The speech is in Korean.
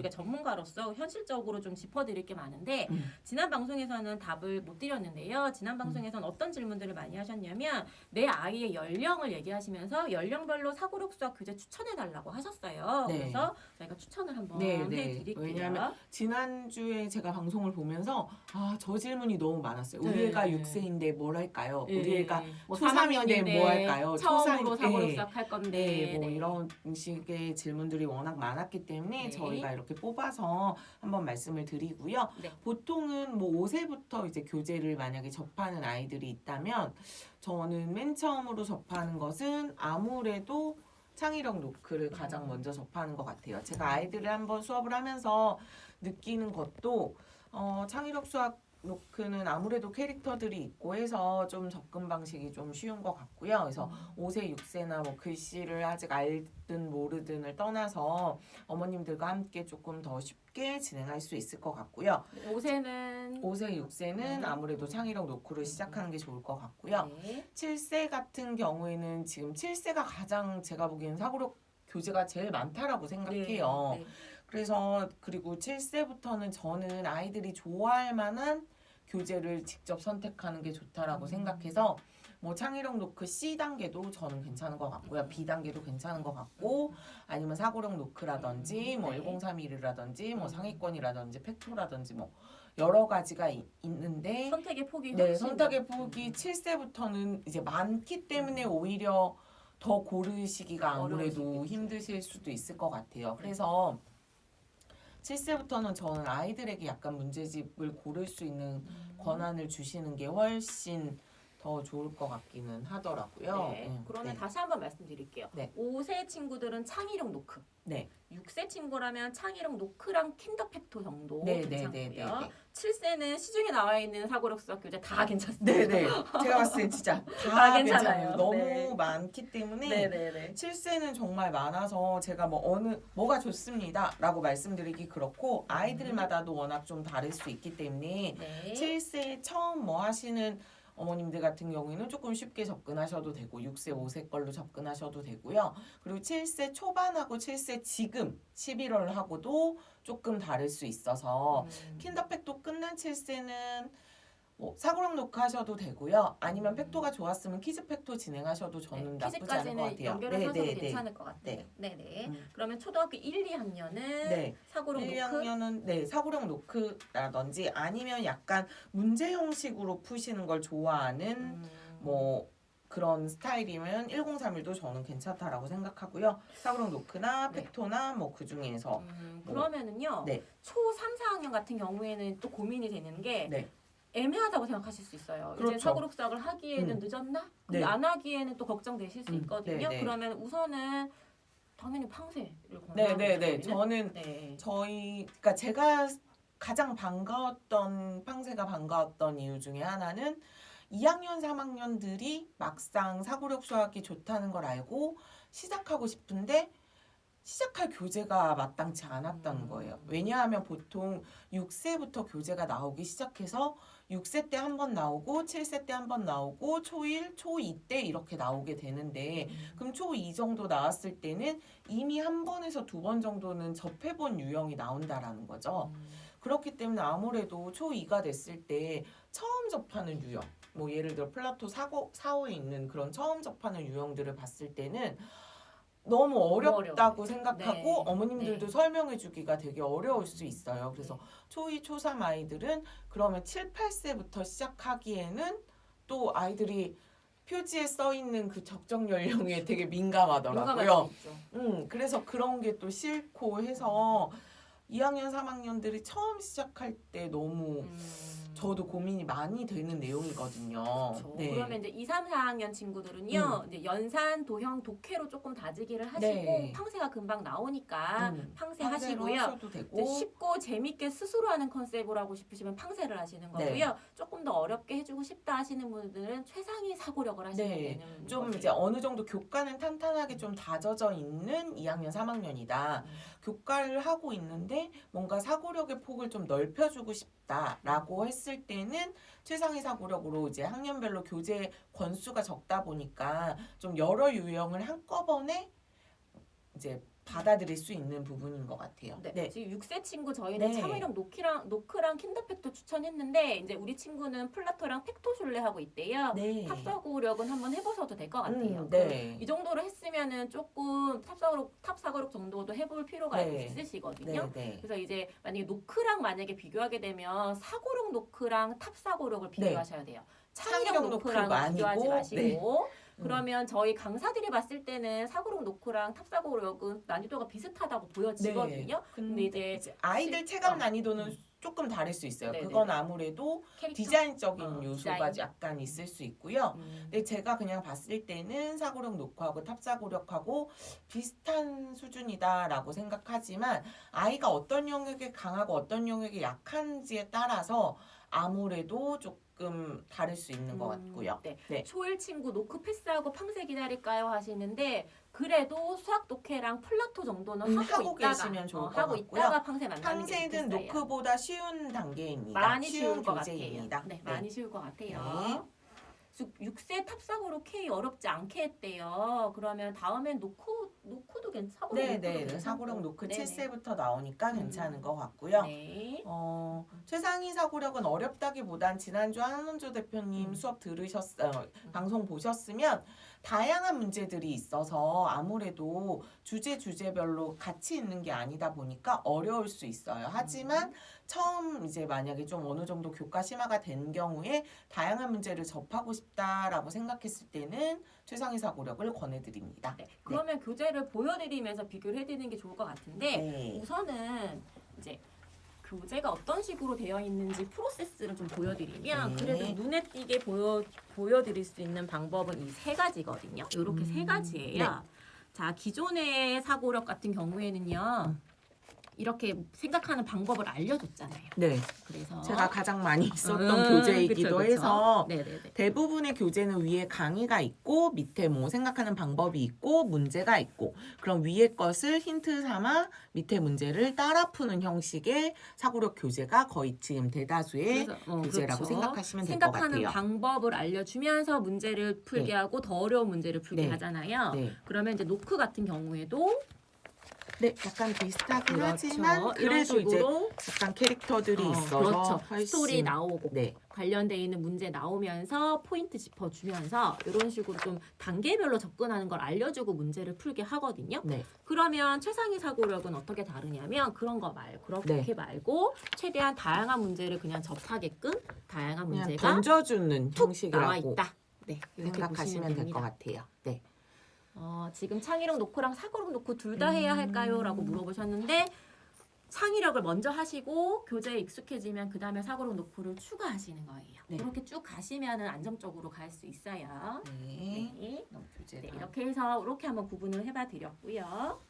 우리가 전문가로서 현실적으로 좀 짚어드릴 게 많은데 음. 지난 방송에서는 답을 못 드렸는데요. 지난 방송에서는 어떤 질문들을 많이 하셨냐면 내 아이의 연령을 얘기하시면서 연령별로 사고력 수학 교재 추천해 달라고 하셨어요. 네. 그래서 저희가 추천을 한번 네, 네. 해드릴게요. 왜냐하면 지난주에 제가 방송을 보면서 아, 저 질문이 너무 많았어요. 우리 네. 애가 6세인데 뭘 할까요? 우리 애가 뭐 초3인데 3학년인데 뭐 할까요? 처음으로 사고력 네. 수학 할 건데 네, 뭐 네. 이런 식의 질문들이 워낙 많았기 때문에 네. 저희가 이렇게 뽑아서 한번 말씀을 드리고요. 네. 보통은 뭐 5세부터 이제 교재를 만약에 접하는 아이들이 있다면 저는 맨 처음으로 접하는 것은 아무래도 창의력 노크를 가장 음. 먼저 접하는 것 같아요. 제가 아이들을 한번 수업을 하면서 느끼는 것도 어, 창의력 수학 노크는 아무래도 캐릭터들이 있고 해서 좀 접근 방식이 좀 쉬운 것 같고요. 그래서 5세, 6세나 뭐 글씨를 아직 알든 모르든을 떠나서 어머님들과 함께 조금 더 쉽게 진행할 수 있을 것 같고요. 5세는 5세, 6세는 네. 아무래도 창의력 노크를 시작하는 게 좋을 것 같고요. 네. 7세 같은 경우에는 지금 7세가 가장 제가 보기엔 사고력 교재가 제일 많다라고 생각해요. 네. 그래서 그리고 7세부터는 저는 아이들이 좋아할 만한 교재를 직접 선택하는 게 좋다라고 음. 생각해서 뭐 창의력 노크 C 단계도 저는 괜찮은 것 같고요. B 단계도 괜찮은 것 같고 아니면 사고력 노크라든지 음, 뭐 네. 1031이라든지 뭐 음. 상위권이라든지 팩토라든지 뭐 여러 가지가 이- 있는데 선택의 폭이 네, 훨씬 선택의 더- 폭이 7세부터는 이제 많기 때문에 오히려 더 고르시기가 아무래도 어려우시겠죠. 힘드실 수도 있을 것 같아요. 그래서 7세부터는 저는 아이들에게 약간 문제집을 고를 수 있는 음. 권한을 주시는 게 훨씬 더 좋을 것 같기는 하더라고요. 네. 음, 그러면 네. 다시 한번 말씀드릴게요. 네. 5세 친구들은 창의력 노크. 네. 6세 친구라면 창의력 노크랑 킨더팩토 정도 네, 네, 괜찮고요. 네, 네, 네. 7세는 시중에 나와 있는 사고력 수학 교재 다 괜찮습니다. 네, 네. 제가 봤을 때 진짜 다 다 괜찮아요. 괜찮아요. 너무 네. 많기 때문에 네, 네, 네. 7세는 정말 많아서 제가 뭐 어느 뭐가 좋습니다라고 말씀드리기 그렇고 아이들마다도 워낙 좀 다를 수 있기 때문에 네. 7세 처음 뭐 하시는 어머님들 같은 경우에는 조금 쉽게 접근하셔도 되고 6세, 5세 걸로 접근하셔도 되고요. 그리고 7세 초반하고 7세 지금 11월하고도 조금 다를 수 있어서 음. 킨더팩도 끝난 7세는 뭐 사고력 노크 하셔도 되고요. 아니면 팩토가 좋았으면 키즈 팩토 진행하셔도 저는 네, 나쁘지 않을 것 같아요. 연결을 하셔도 네, 네, 괜찮을 것 같아요. 네, 네. 음. 그러면 초등학교 1, 2학년은 네. 사고력 1, 노크 2학년은 네 사고력 노크라든지 아니면 약간 문제 형식으로 푸시는 걸 좋아하는 음. 뭐 그런 스타일이면 1031도 저는 괜찮다라고 생각하고요. 사고력 노크나 네. 팩토나 뭐그 중에서 음, 뭐. 그러면은요. 네. 초 3, 4학년 같은 경우에는 또 고민이 되는 게 네. 애매하다고 생각하실 수 있어요. 이제 그렇죠. 사고력 수학을 하기에는 음. 늦었나? 근데 네. 안 하기에는 또 걱정되실 수 음, 있거든요. 네, 네. 그러면 우선은 당연히 팡세를 네, 권하는 네, 네. 저는 네. 저희 그러니까 제가 가장 반가웠던 팡세가 반가웠던 이유 중에 하나는 2학년, 3학년들이 막상 사고력 수학이 좋다는 걸 알고 시작하고 싶은데 시작할 교재가 마땅치 않았다는 음. 거예요. 왜냐하면 보통 6세부터 교재가 나오기 시작해서 6세 때 한 번 나오고 7세 때 한 번 나오고 초1, 초2 때 이렇게 나오게 되는데 음. 그럼 초2 정도 나왔을 때는 이미 한 번에서 두 번 정도는 접해본 유형이 나온다라는 거죠. 음. 그렇기 때문에 아무래도 초2가 됐을 때 처음 접하는 유형, 뭐 예를 들어 플라토 사고, 사호에 있는 그런 처음 접하는 유형들을 봤을 때는 너무 어렵다고. 생각하고 네. 어머님들도 네. 설명해 주기가 되게 어려울 수 있어요. 그래서 초2, 초3 아이들은 그러면 7, 8세부터 시작하기에는 또 아이들이 표지에 써 있는 그 적정 연령에 되게 민감하더라고요. 음, 그래서 그런 게 또 싫고 해서 2학년, 3학년들이 처음 시작할 때 너무 음. 저도 고민이 많이 되는 내용이거든요. 그렇죠. 네. 음. 그러면 이제 2, 3, 4학년 친구들은요. 이제 연산, 도형, 독해로 조금 다지기를 하시고 네. 팡세가 금방 나오니까 음, 팡세 하시고요. 이제 쉽고 재밌게 스스로 하는 컨셉으로 하고 싶으시면 팡세를 하시는 네. 거고요. 조금 더 어렵게 해주고 싶다 하시는 분들은 최상위 사고력을 하시면 네. 되는 좀 거세요. 이제 어느 정도 교과는 탄탄하게 좀 다져져 있는 2학년, 3학년이다. 음. 교과를 하고 있는데 뭔가 사고력의 폭을 좀 넓혀주고 싶다라고 했을 때는 최상위 사고력으로 이제 학년별로 교재 권수가 적다 보니까 좀 여러 유형을 한꺼번에 이제 받아들일 수 있는 부분인 것 같아요. 네. 지금 6세 친구 저희는 네. 참이랑 노키랑 노크랑 킨더팩토 추천했는데 이제 우리 친구는 플라토랑 팩토슐레 하고 있대요. 네. 탑사고력은 한번 해보셔도 될 것 같아요. 음, 네. 이 정도로 했으면은 조금 탑사고력 탑사고력 정도도 해볼 필요가 네. 있으시거든요. 네, 네. 그래서 이제 만약에 노크랑 만약에 비교하게 되면 사고력 노크랑 탑사고력을 비교하셔야 돼요. 네. 창의력 노크랑 비교하지 아니고, 마시고 음. 그러면 저희 강사들이 봤을 때는 사고력 노크랑 탑사고력은 난이도가 비슷하다고 보여지거든요. 네. 근데 이제 이제 아이들 실- 체감 어. 난이도는 조금 다를 수 있어요. 네네네. 그건 아무래도 캐릭터 디자인적인 어, 요소가 디자인. 약간 있을 수 있고요. 음. 근데 제가 그냥 봤을 때는 사고력 노크하고 탑사고력하고 비슷한 수준이다라고 생각하지만 아이가 어떤 영역에 강하고 어떤 영역에 약한지에 따라서 아무래도 조금 다를 수 있는 것 음, 같고요. 네. 네. 초일 친구 노크 패스하고 팡세 기다릴까요 하시는데 그래도 수학 독해랑 플라토 정도는 음, 하고, 하고 있다가 계시면 좋을 어, 것 하고 같고요. 있다가 팡세 만나는 게 좋겠어요. 노크보다 쉬운 단계입니다. 많이 쉬운 쉬울 것 교재입니다. 같아요. 네, 많이 쉬울 것 같아요. 네. 6세 탑사고로 K 어렵지 않게 했대요. 그러면 다음엔 노크 노크도 괜찮고 네, 네. 사고력 노크 네네. 7세부터 나오니까 음. 괜찮은 것 같고요. 네. 어, 최상위 사고력은 어렵다기보단 지난주 한원조 대표님 음. 수업 들으셨어요. 방송 보셨으면 다양한 문제들이 있어서 아무래도 주제 주제별로 같이 있는 게 아니다 보니까 어려울 수 있어요. 음. 하지만 처음 이제 만약에 좀 어느 정도 교과 심화가 된 경우에 다양한 문제를 접하고 싶다라고 생각했을 때는 최상위 사고력을 권해드립니다. 네. 그러면 교재를 보여드리면서 비교를 해드리는 게 좋을 것 같은데 네. 우선은 이제 교재가 어떤 식으로 되어 있는지 프로세스를 좀 보여드리면 네. 그래도 눈에 띄게 보여 보여드릴 수 있는 방법은 이 세 가지거든요. 이렇게 세 음, 가지예요. 네. 자 기존의 사고력 같은 경우에는요. 이렇게 생각하는 방법을 알려줬잖아요. 네. 그래서 제가 가장 많이 썼던 음, 교재이기도 그쵸, 그쵸. 해서 네네네. 대부분의 교재는 위에 강의가 있고 밑에 뭐 생각하는 방법이 있고 문제가 있고 그럼 위에 것을 힌트 삼아 밑에 문제를 따라 푸는 형식의 사고력 교재가 거의 지금 대다수의 그래서, 어, 교재라고 그렇죠. 생각하시면 될 것 생각하는 같아요. 방법을 알려주면서 문제를 풀게 네. 하고 더 어려운 문제를 풀게 네. 하잖아요. 네. 그러면 이제 노크 같은 경우에도 네, 약간 비슷하긴 그렇죠. 하지만 이런 그래도 이제 식으로 약간 캐릭터들이 어, 있어서 그렇죠. 훨씬 스토리 나오고 네. 관련돼 있는 문제 나오면서 포인트 짚어주면서 이런 식으로 좀 단계별로 접근하는 걸 알려주고 문제를 풀게 하거든요. 네. 그러면 최상위 사고력은 어떻게 다르냐면 그런 거 말고 그렇게 네. 말고 최대한 다양한 문제를 그냥 접하게끔 다양한 그냥 문제가 던져주는 툭 나와 형식이라고 있다. 네, 이렇게 생각하시면 보시면 될 됩니다. 것 같아요. 네. 어, 지금 창의력 노크랑 사고력 노크 둘다 해야 음. 할까요?라고 물어보셨는데 창의력을 먼저 하시고 교재에 익숙해지면 그 다음에 사고력 노크를 추가하시는 거예요. 네. 이렇게 쭉 가시면은 안정적으로 갈 수 있어요. 네. 네. 너무 네, 이렇게 해서 이렇게 한번 구분을 해봐 드렸고요.